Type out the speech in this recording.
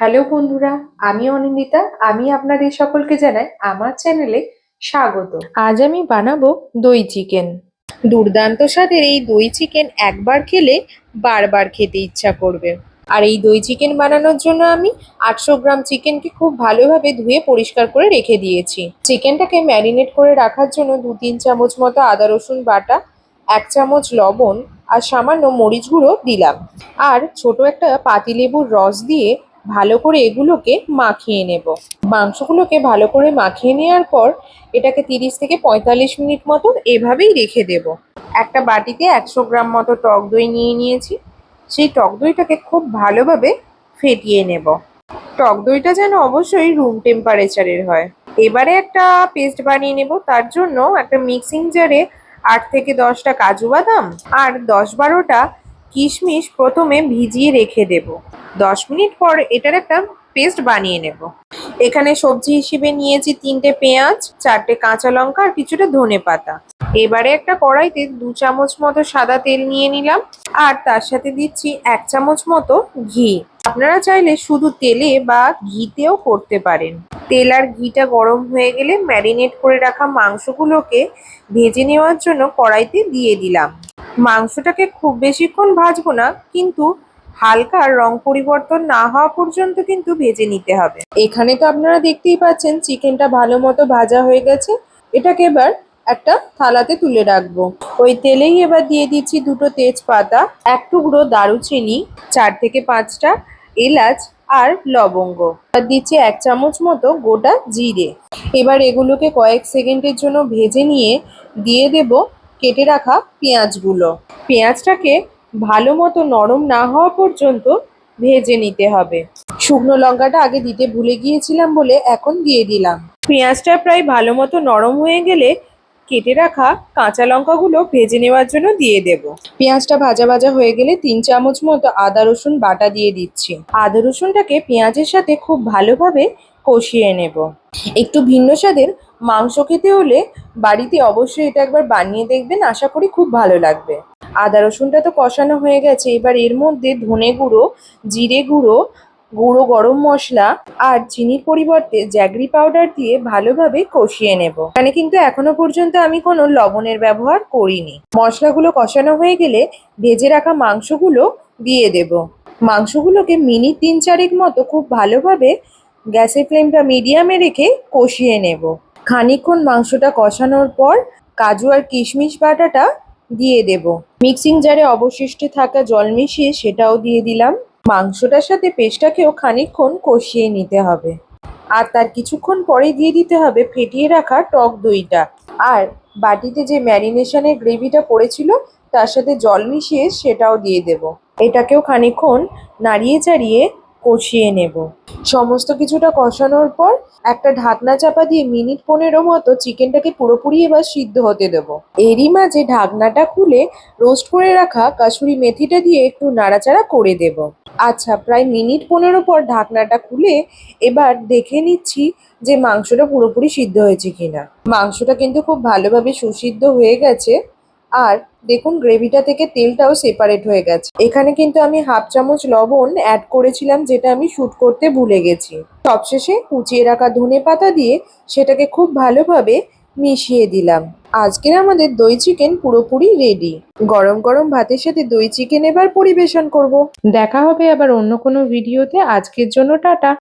Hello বন্ধুরা, আমি অনিন্দিতা। আমি আপনাদের সকলকে জানাই আমার চ্যানেলে স্বাগত। আজ আমি বানাবো দই চিকেন। দুর্দান্ত স্বাদের এই দই চিকেন একবার খেলে বারবার খেতে ইচ্ছা করবে। আর এই দই চিকেন বানানোর জন্য আমি আটশো গ্রাম চিকেনকে খুব ভালোভাবে ধুয়ে পরিষ্কার করে রেখে দিয়েছি। চিকেনটাকে ম্যারিনেট করে রাখার জন্য দু তিন চামচ মতো আদা, রসুন বাটা, এক চামচ লবণ আর সামান্য মরিচ গুঁড়ো দিলাম। আর ছোট একটা পাতিলেবুর রস দিয়ে ভালো করে এগুলোকে মাখিয়ে নেব। মাংসগুলোকে ভালো করে মাখিয়ে নেওয়ার পর এটাকে তিরিশ থেকে পঁয়তাল্লিশ মিনিট মতো এভাবেই রেখে দেব। একটা বাটিতে একশো গ্রাম মতো টক দই নিয়ে নিয়েছি। সেই টক দইটাকে খুব ভালোভাবে ফেটিয়ে নেব। টক দইটা যেন অবশ্যই রুম টেম্পারেচারের হয়। এবারে একটা পেস্ট বানিয়ে নেব। তার জন্য একটা মিক্সিং জারে আট থেকে দশটা কাজু বাদাম আর দশ বারোটা কিশমিশ প্রথমে ভিজিয়ে রেখে দেব। দশ মিনিট পর এটার একটা পেস্ট বানিয়ে নেব। এখানে সবজি হিসেবে নিয়েছি তিনটে পেঁয়াজ, চারটে কাঁচা লঙ্কা আর কিছুটা ধনে পাতা। এবারে একটা কড়াইতে দু চামচ মতো সাদা তেল নিয়ে নিলাম আর তার সাথে দিচ্ছি এক চামচ মতো ঘি। আপনারা চাইলে শুধু তেলে বা ঘিতেও করতে পারেন। তেল আর ঘিটা গরম হয়ে গেলে ম্যারিনেট করে রাখা মাংসগুলোকে ভেজে নেওয়ার জন্য কড়াইতে দিয়ে দিলাম। মাংসটাকে খুব বেশিক্ষণ ভাজবো না, কিন্তু হালকা রং পরিবর্তন না হওয়া পর্যন্ত কিন্তু ভেজে নিতে হবে। এখানে তো আপনারা দেখতেই পাচ্ছেন চিকেনটা ভালো মতো ভাজা হয়ে গেছে। এটাকে এবার একটা থালাতে তুলে রাখব। ওই তেলেই এবার দিয়ে দিচ্ছি দুটো তেজপাতা, এক টুকরো দারুচিনি, চার থেকে পাঁচটা এলাচ আর লবঙ্গ। আর দিচ্ছি এক চামচ মতো গোটা জিরে। এবার এগুলোকে কয়েক সেকেন্ডের জন্য ভেজে নিয়ে দিয়ে দেব কেটে রাখা পেঁয়াজগুলো। পেঁয়াজটাকে ভালো মতো নরম না হওয়া পর্যন্ত ভেজে নিতে হবে। শুকনো লঙ্কাটা আগে দিতে ভুলে গিয়েছিলাম বলে এখন দিয়ে দিলাম। পেঁয়াজটা প্রায় ভালো মতো নরম হয়ে গেলে কেটে রাখা কাঁচা লঙ্কাগুলো ভেজে নেওয়ার জন্য দিয়ে দেব। পেঁয়াজটা ভাজা ভাজা হয়ে গেলে তিন চামচ মতো আদা, রসুন বাটা দিয়ে দিচ্ছি। আদা, রসুনটাকে পেঁয়াজের সাথে খুব ভালোভাবে কষিয়ে নেব। একটু ভিন্ন স্বাদের মাংস খেতে হলে বাড়িতে অবশ্যই এটা একবার বানিয়ে দেখবেন, আশা করি খুব ভালো লাগবে। আদা রসুনটা তো কষানো হয়ে গেছে, এবার এর মধ্যে ধনে গুঁড়ো, জিরে গুঁড়ো গুঁড়ো গরম মশলা আর চিনির পরিবর্তে জ্যাগরি পাউডার দিয়ে ভালোভাবে কষিয়ে নেব। এখানে কিন্তু এখনও পর্যন্ত আমি কোনো লবণের ব্যবহার করিনি। মশলাগুলো কষানো হয়ে গেলে ভেজে রাখা মাংসগুলো দিয়ে দেব। মাংসগুলোকে মিনিট তিন চারেক মতো খুব ভালোভাবে গ্যাসের ফ্লেমটা মিডিয়ামে রেখে কষিয়ে নেব। খানিকক্ষণ মাংসটা কষানোর পর কাজু আর কিশমিশ বাটাটা দিয়ে দেব। মিক্সিং জারে অবশিষ্ট থাকা জল মিশিয়ে সেটাও দিয়ে দিলাম। মাংসটার সাথে পেস্টটাকেও খানিকক্ষণ কষিয়ে নিতে হবে। আর তার কিছুক্ষণ পরেই দিয়ে দিতে হবে ফেটিয়ে রাখা টক দইটা। আর বাটিতে যে ম্যারিনেশনের গ্রেভিটা পড়েছিল, তার সাথে জল মিশিয়ে সেটাও দিয়ে দেব। এটাকেও খানিকক্ষণ নাড়িয়ে চাড়িয়ে কষিয়ে নেব। সমস্ত কিছুটা কষানোর পর একটা ঢাকনা চাপা দিয়ে মিনিট পনেরো মতো চিকেনটাকে পুরোপুরি এবার সিদ্ধ হতে দেব। এরই মাঝে ঢাকনাটা খুলে রোস্ট করে রাখা কাসুরি মেথিটা দিয়ে একটু নাড়াচাড়া করে দেব। আচ্ছা প্রায় মিনিট পনেরো পর ঢাকনাটা খুলে এবার দেখে নিচ্ছি যে মাংসটা পুরোপুরি সিদ্ধ হয়েছে কিনা। মাংসটা কিন্তু খুব ভালোভাবে সুসিদ্ধ হয়ে গেছে। আর দেখুন গ্রেভিটা থেকে তেলটাও সেপারেট হয়ে গেছে। এখানে কিন্তু আমি হাফ চামচ লবণ অ্যাড করেছিলাম, যেটা আমি শ্যুট করতে ভুলে গেছি। সবশেষে কুচিয়ে রাখা ধনে পাতা দিয়ে সেটাকে খুব ভালোভাবে মিশিয়ে দিলাম। আজকের আমাদের দই চিকেন পুরোপুরি রেডি গরম গরম ভাতের সাথে দই চিকেন এবার পরিবেশন করব। দেখা হবে আবার অন্য কোনো ভিডিওতে আজকের জন্য টাটা।